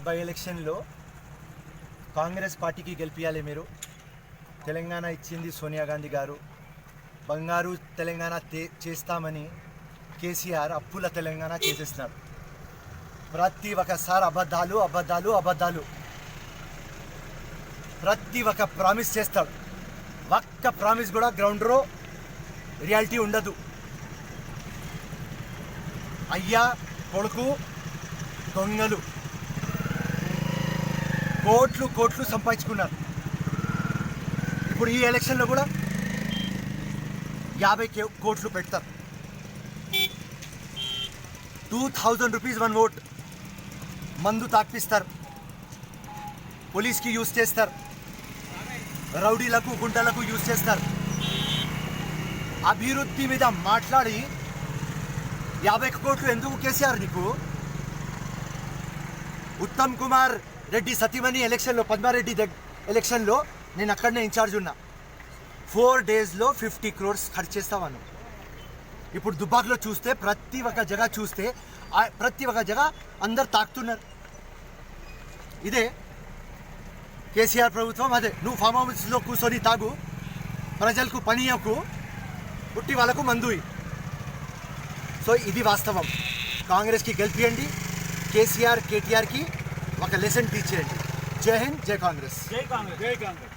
ఎలక్షన్లో కాంగ్రెస్ పార్టీకి గెలిపించాలి మీరు. తెలంగాణ ఇచ్చింది సోనియా గాంధీ గారు. బంగారు తెలంగాణ చేస్తామని కేసీఆర్ అప్పుల తెలంగాణ చేసేస్తున్నారు ప్రతి ఒక్కసారి అబద్ధాలు అబద్ధాలు అబద్ధాలు. ప్రతి ఒక్క ప్రామిస్ చేస్తాడు. ఒక్క ప్రామిస్ కూడా గ్రౌండ్లో రియాలిటీ ఉండదు. అయ్యా కొడుకు దొంగలు. కోట్లు కోట్లు సంపాదించుకున్నారు. ఇప్పుడు ఈ ఎలక్షన్లో కూడా యాభై కే- కోట్లు పెడతారు. Two thousand rupees one vote మందు తాపిస్తారు పోలీస్కి యూజ్ చేస్తారు. రౌడీలకు గుంటలకు యూజ్ చేస్తారు. అభివృద్ధి మీద మాట్లాడి యాభై కోట్లు ఎందుకు కేసీఆర్ నీకు? ఉత్తమ్ కుమార్ రెడ్డి సతీమణి ఎలక్షన్లో పద్మారెడ్డి ఎలక్షన్లో నేను అక్కడనే ఇన్ఛార్జ్ ఉన్నా. ఫోర్ డేస్లో ఫిఫ్టీ క్రోర్స్ ఖర్చు చేస్తామను ఇప్పుడు దుబాక్లో చూస్తే ప్రతి ఒక్క జగ చూస్తే ప్రతి ఒక్క జగ అందరు తాకుతున్నారు. ఇదే కేసీఆర్ ప్రభుత్వం అదే. నువ్వు ఫామ్ హౌస్లో కూర్చొని తాగు. ప్రజలకు పనియకు పుట్టి వాళ్ళకు మందు సో ఇది వాస్తవం. కాంగ్రెస్కి గెలిపియండి. కేసీఆర్ కేటీఆర్కి ఒక లెసన్ టీచ్ చేయండి జై హింద్ జై కాంగ్రెస్ జై కాంగ్రెస్ జై కాంగ్రెస్